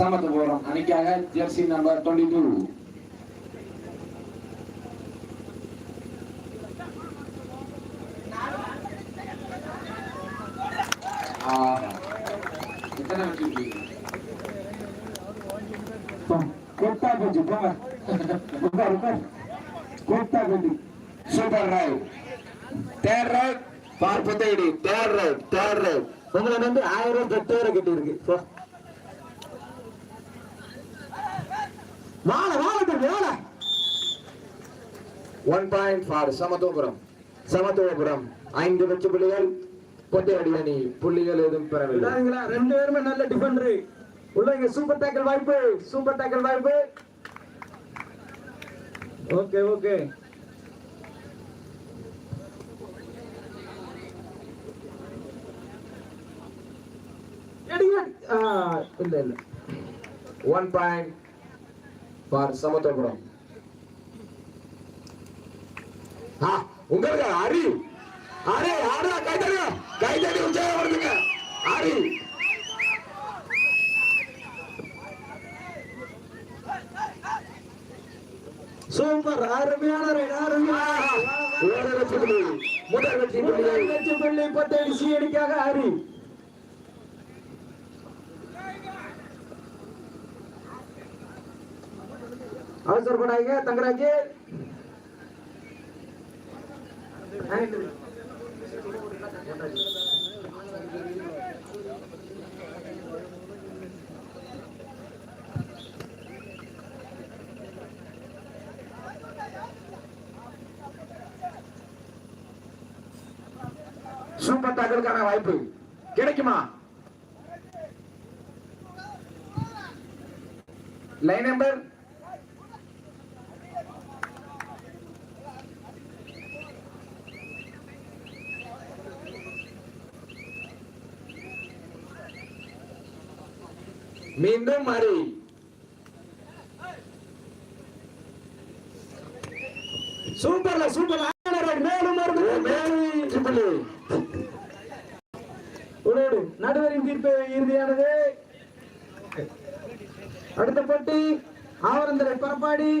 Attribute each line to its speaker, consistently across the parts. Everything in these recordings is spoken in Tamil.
Speaker 1: சமத்துவபுரம் அணிக்காக ஜெர்சி நம்பர் டுவெண்ட்டி டூ எத்தனை
Speaker 2: போச்சு போங்க. உட்கார் உட்கார். கொட்டா கொண்டு
Speaker 1: super raid third raid third raid third raid
Speaker 2: உங்களை வந்து ஆயிரம் எட்டு கட்டி இருக்கு வாழ வாழ வாழ.
Speaker 1: One point for Samathuvapuram. Samathuvapuram. ஐந்து வெற்றி புள்ளிகள். பொத்தையடி அணி. புள்ளிகள் எதுவும் பெறவில்லை.
Speaker 2: ரெண்டு பேருமே நல்ல டிஃபெண்டர் உள்ள இங்க சூப்பர் டேக்கல் வாய்ப்பு. சூப்பர் டேக்கல் வாய்ப்பு. ஓகே ஓகே இல்ல இல்ல.
Speaker 1: ஒன் பாயிண்ட் பார் சமத்துவபுரம் ஆ, உங்களுக்கு அரி அரி ஆடுறா கைதடி கைதடி வருதுங்க அரி
Speaker 2: சூப்பர் அருமையான ரைட் அருமையான
Speaker 1: வெற்றி புள்ளி முதல் வெற்றி புள்ளிகள்
Speaker 2: லட்சம் பிள்ளை பத்தடி சிஎடிக்காக அவசரப்படாதீங்க தங்கராஜ்
Speaker 1: சூப்பர் டாக்கலுக்கான வாய்ப்பு. கிடைக்குமா? லைன் நம்பர் மீண்டும் மாறி.
Speaker 2: சூப்பர்ல சூப்பர் மேலும்
Speaker 1: மேலும்
Speaker 2: நடுவரின் தீர்ப்பு இறுதியானது. அடுத்த போட்டி ஆவரந்தரை பரப்பாடி.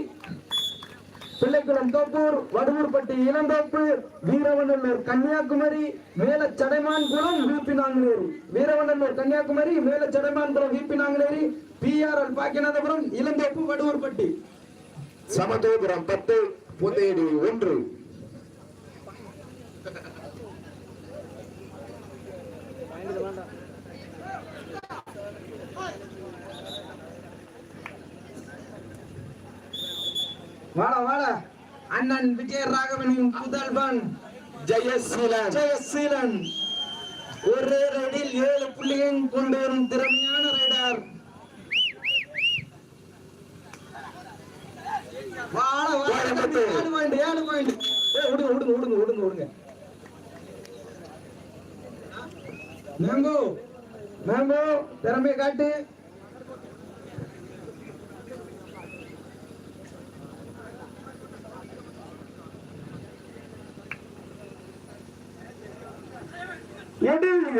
Speaker 2: பிள்ளைக்குளம் தோப்பூர் வடுவூர்பட்டி இளந்தோப்பு வீரவனல்லூர் கன்னியாகுமரி மேல சடைமான் குளம் நாங்குநேரி வீரவநல்லூர் கன்னியாகுமரி மேல சடைமான் குளம் நாங்குநேரி பிஆர்எல் பாக்கியநாதபுரம் இளந்தோப்பு வடுவூர்பட்டி.
Speaker 1: சமதோபுரம் பத்து புதையடி ஒன்று.
Speaker 2: வாட வாட. அண்ணன் விஜய ராகவனின் புதல்வன்
Speaker 1: ஜெயசீலன்.
Speaker 2: ஜெயசீலன். ஒரே ரைடில் ஏழு புள்ளியும் கொண்டு வரும் திறமையான ரைடர். வாழ வாழ
Speaker 1: ஏழு
Speaker 2: பாயிண்ட். ஏழு பாயிண்ட் ஏ விடுங்க விடுங்க விடுங்க விடுங்க விடுங்க. மேங்கோ மேங்கோ திறமையை காட்டு.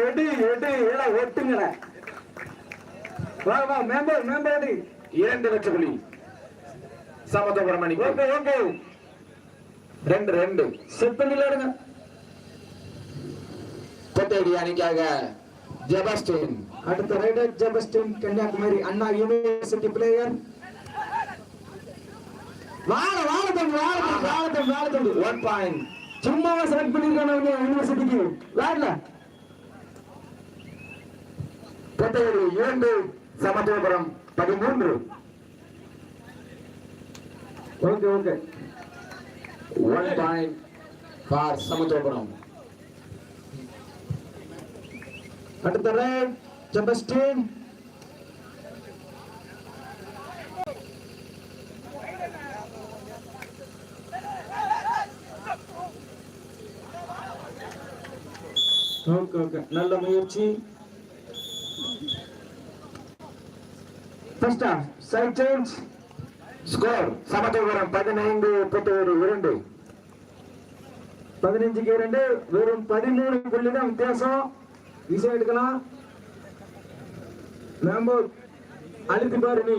Speaker 2: எடு எடு எல்லாம் ஒட்டுங்கட வா வா மேம்போ மேம்போடு
Speaker 1: இரண்டு வெற்றி புள்ளி சமத்துவபுரம் அணிக்கு.
Speaker 2: Okay okay.
Speaker 1: ரெண்டு ரெண்டு.
Speaker 2: செட் பண்ணி விளையாடுங்க
Speaker 1: புதையடி அணிக்காக ஜெபஸ்டின்.
Speaker 2: அடுத்த raider Jebastin Kanyakumari Anna university player வாழ வாழ தம்பி வாழ தம்பி வாழ தம்பி வாழ தம்பி.
Speaker 1: ஒன் பாயிண்ட்
Speaker 2: சும்மாவா செலக்ட் பண்ணிருக்காங்க யூனிவர்சிட்டிக்கு விளையாடல
Speaker 1: புதையடி இரண்டு சமத்துவபுரம் பதிமூன்று.
Speaker 2: Okay okay.
Speaker 1: One point for Samathuvapuram.
Speaker 2: அடுத்த ரைட் ஜெபஸ்டின் ஓகே ஓகே நல்ல முயற்சி. First side change
Speaker 1: score Samathuvapuram பதினைந்து புதையடி இரண்டு.
Speaker 2: பதினஞ்சுக்கு இரண்டு வெறும் பதிமூணு புள்ளி தான் வித்தியாசம். ஈஸியா எடுக்கலாம். மேம்போ அழுத்தி பாரு நீ.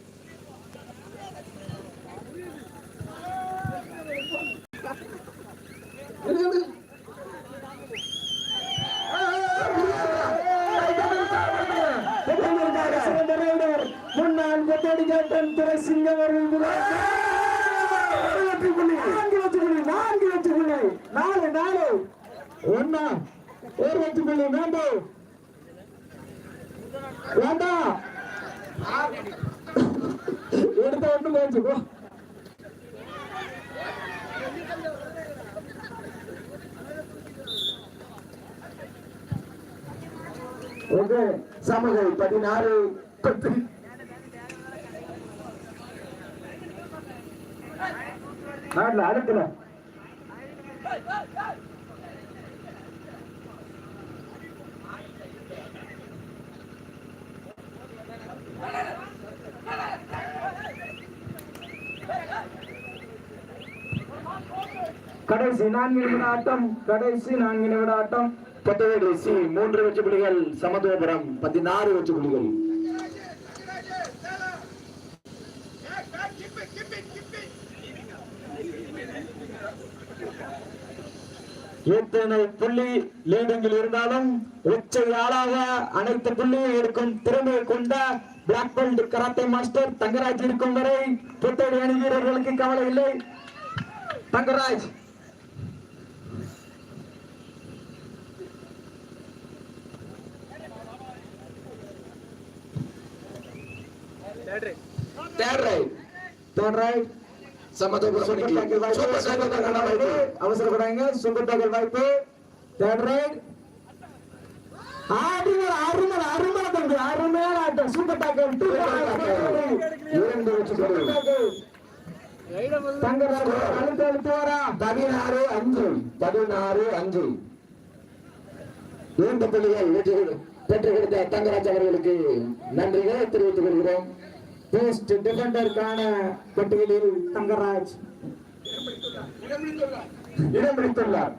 Speaker 2: சிறந்த ரைடர் முன்னாள் கொத்தடி கேப்டன் துரை சிங்கம் அவர்கள் நான்கு வெற்றி புள்ளி நான்கு வெற்றி புள்ளி நாலு நாலு ஒன்னா ஒரு வெற்றி புள்ளி வேண்டும் வேண்டா எடுத்த ஒன்று வச்சுக்கோ போ.
Speaker 1: ஓகே சமகை பதினாறு பத்து
Speaker 2: நாட்டில் அடுக்கல கடைசி நான்கு நிமிட ஆட்டம் கடைசி நான்கு நிமிட ஆட்டம்
Speaker 1: பத்தவேடு மூன்று வெற்றி புலிகள் சமத்துவபுரம் பதினாறு வெற்றி புலிகள்
Speaker 2: எத்தனை புள்ளி லீடிங்கில் இருந்தாலும் உச்சையாளாக அனைத்து புள்ளியும் இருக்கும் திறமையை கொண்ட black belt karate master Thangaraj இருக்கும் வரை புத்தடி அணி வீரர்களுக்கு கவலை இல்லை. Thangaraj
Speaker 1: third raid
Speaker 2: third raid
Speaker 1: Samathuvapuram அணிக்கு சூப்பர் சூப்பர் தங்கடா வாய்ப்பு
Speaker 2: அவசரப்படாங்க சூப்பர் டாக்கர் வாய்ப்பு தேர்ட் ரைட் அருமை அருமை அருமை தம்பி அருமையான ஆட்டம். சூப்பர் டாக்கர் டூ
Speaker 1: இரண்டு
Speaker 2: தங்கராஜ் அழுத்து அழுத்து வரா.
Speaker 1: பதினாறு அஞ்சு. பதினாறு அஞ்சு. இரண்டு புள்ளிகள் வெற்றி பெற்று கொடுத்த தங்கராஜ் அவர்களுக்கு நன்றிகளை தெரிவித்துக் கொள்கிறோம்.
Speaker 2: பெஸ்ட் டிஃபெண்டருக்கான பட்டியலில் தங்கராஜ். இடம் பிடித்துள்ளார்.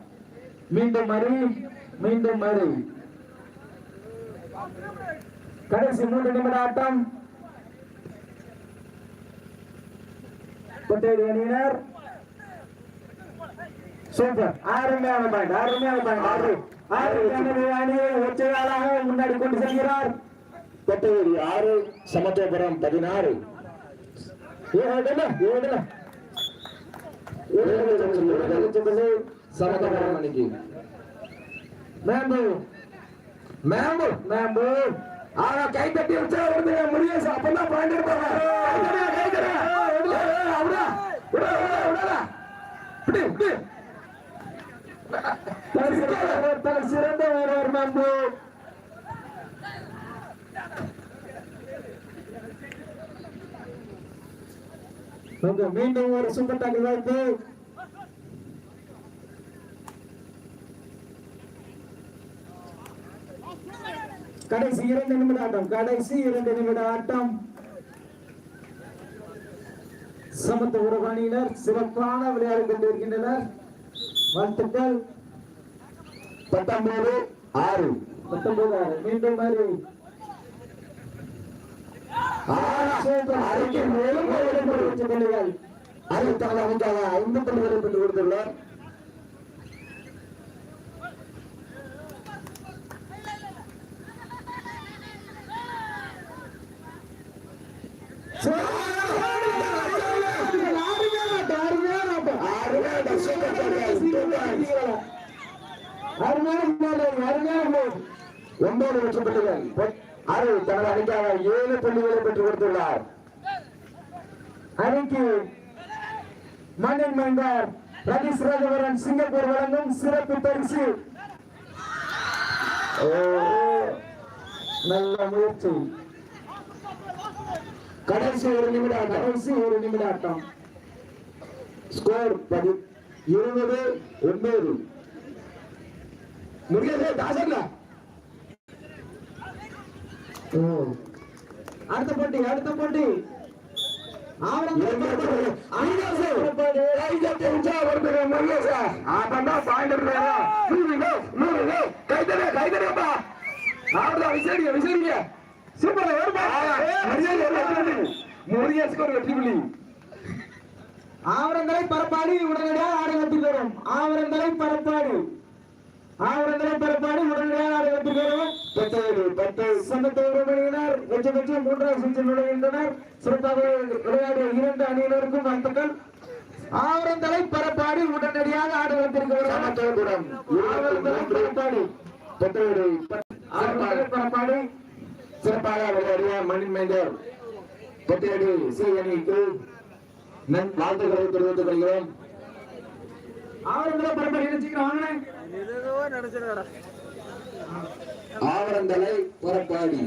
Speaker 2: மீண்டும் மறு மீண்டும் மறு. கடைசி மூன்று நிமிட ஆட்டம். கொட்டையடி அணியினர் சூப்பர் அருமையான பாயிண்ட் அருமையான பாயிண்ட் ஆறு. ஆறு. அணியை ஒற்றையாளாக முன்னாடி கொண்டு செல்கிறார்.
Speaker 1: கொட்டவேரி ஆறு சமத்துவபுரம் பதினாறு
Speaker 2: ஏடல ஏடல
Speaker 1: இரண்டு சமத்துவபுரம் அணிக்கு
Speaker 2: மேம்பு மேம்பு மேம்பு ஆனா கை தட்டி வச்சா வருது முடியாது அப்பதான் பாயிண்ட் எடுப்பாங்க சிறந்த கைதடா. ஏய், ஏய், அப்படியா? விடு, விடு, விடுடா. விடு, விடு. தலை சிறந்த- தலை சிறந்த வீரர் மேம்பு ஓகே, மீண்டும் ஒரு சூப்பர் டாக்கிள் வாய்ப்பு கடைசி இரண்டு நிமிட ஆட்டம் கடைசி இரண்டு நிமிட ஆட்டம். சமத்து உறவாணியினர் சிறப்பான விளையாடி கொண்டிருக்கின்றனர். வாழ்த்துக்கள்.
Speaker 1: பத்தொன்பது ஆறு.
Speaker 2: பத்தொன்பது ஆறு. மீண்டும் மாதிரி
Speaker 1: மேலும்
Speaker 2: வெற்றி புள்ளிகள்
Speaker 1: அறுபத்தாறு அமைக்காக ஐந்து புள்ளிகளை பெற்றுக் கொடுத்துள்ளார். ஒன்பது லட்சம் புள்ளிகள் ஆறு தனது அணிக்காக ஏழு புள்ளிகளை பெற்றுக் கொடுத்துள்ளார்.
Speaker 2: அணிக்கு மண்ணின் மன்றார் ரதீஷ் ராஜவரன் சிங்கப்பூர் வழங்கும் சிறப்பு பரிசு. நல்ல முயற்சி.
Speaker 1: கடைசி ஒரு நிமிடம்
Speaker 2: கடைசி ஒரு நிமிட ஆட்டம்
Speaker 1: ஸ்கோர் பதி இருபது ஒன்பது. முருகேசே தாசர்ல
Speaker 2: அடுத்த போட்டி அடுத்த போட்டி. ஆவரந்தலை பரப்பாடு உடனடியாக ஆடுகளத்தில் வரும் ஆவரந்தலை பரப்பாடு. ஆவரந்தலை பரப்பாடு உடனடியாக
Speaker 1: பத்து
Speaker 2: அணியினர் வெற்றி பெற்று மூன்றாவது சுற்றில் நுழைகின்றனர். சிறப்பாக விளையாடிய இரண்டு அணியினருக்கும் வாழ்த்துக்கள். ஆவரந்தலை பரப்பாடு உடனடியாக
Speaker 1: சமத்துவபுரம்
Speaker 2: ஆவரந்தலை பரப்பாடு
Speaker 1: சிறப்பாக விளையாடிய மணின் மைந்தர் பத்தேழு சி அணிக்கு நன் வாழ்த்துக்களை தெரிவித்துக் கொள்கிறோம்.
Speaker 2: ஆவரந்தலை பரப்பாடு நினைச்சுக்கிறோம் வாங்க
Speaker 1: ஆவரந்தலை புறப்பாடி.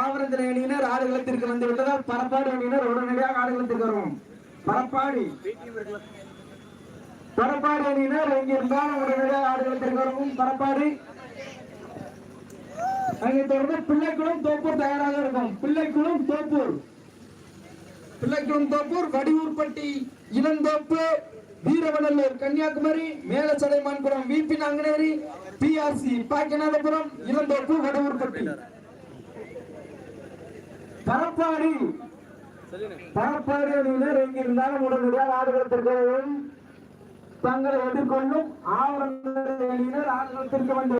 Speaker 2: ஆவரந்தலை அணியினர் ஆடுகளத்திற்கு வந்து விட்டதால் பரப்பாடு அணியினர் உடனடியாக ஆடுகளத்திற்கு வரும் பரப்பாடி. பரப்பாடு அணியினர் எங்க இருந்தாலும் உடனடியாக ஆடுகளத்திற்கு வரவும். பரப்பாடு. அங்கே தொடர்ந்து பிள்ளைக்குளம் தோப்பூர் தயாராக இருக்கும். பிள்ளைக்குளம் தோப்பூர். பிள்ளைக்குளம் தோப்பூர் வடிவூர்பட்டி இளந்தோப்பு வீரவநல்லூர் கன்னியாகுமரி மேலச்சடைமான்குளம் விபி நாங்குநேரி பிஆர்சி பாக்கியநாதபுரம் இளந்தோப்பு வடிவூர்பட்டி பரப்பாடி பரப்பாடி அணியினர் எங்கிருந்தாலும் உடனடியாக ஆடுகளத்திற்கு தங்களை எதிர்கொள்ளும் ஆவரங்கள் அணியினர் ஆடுகளத்திற்கு வந்து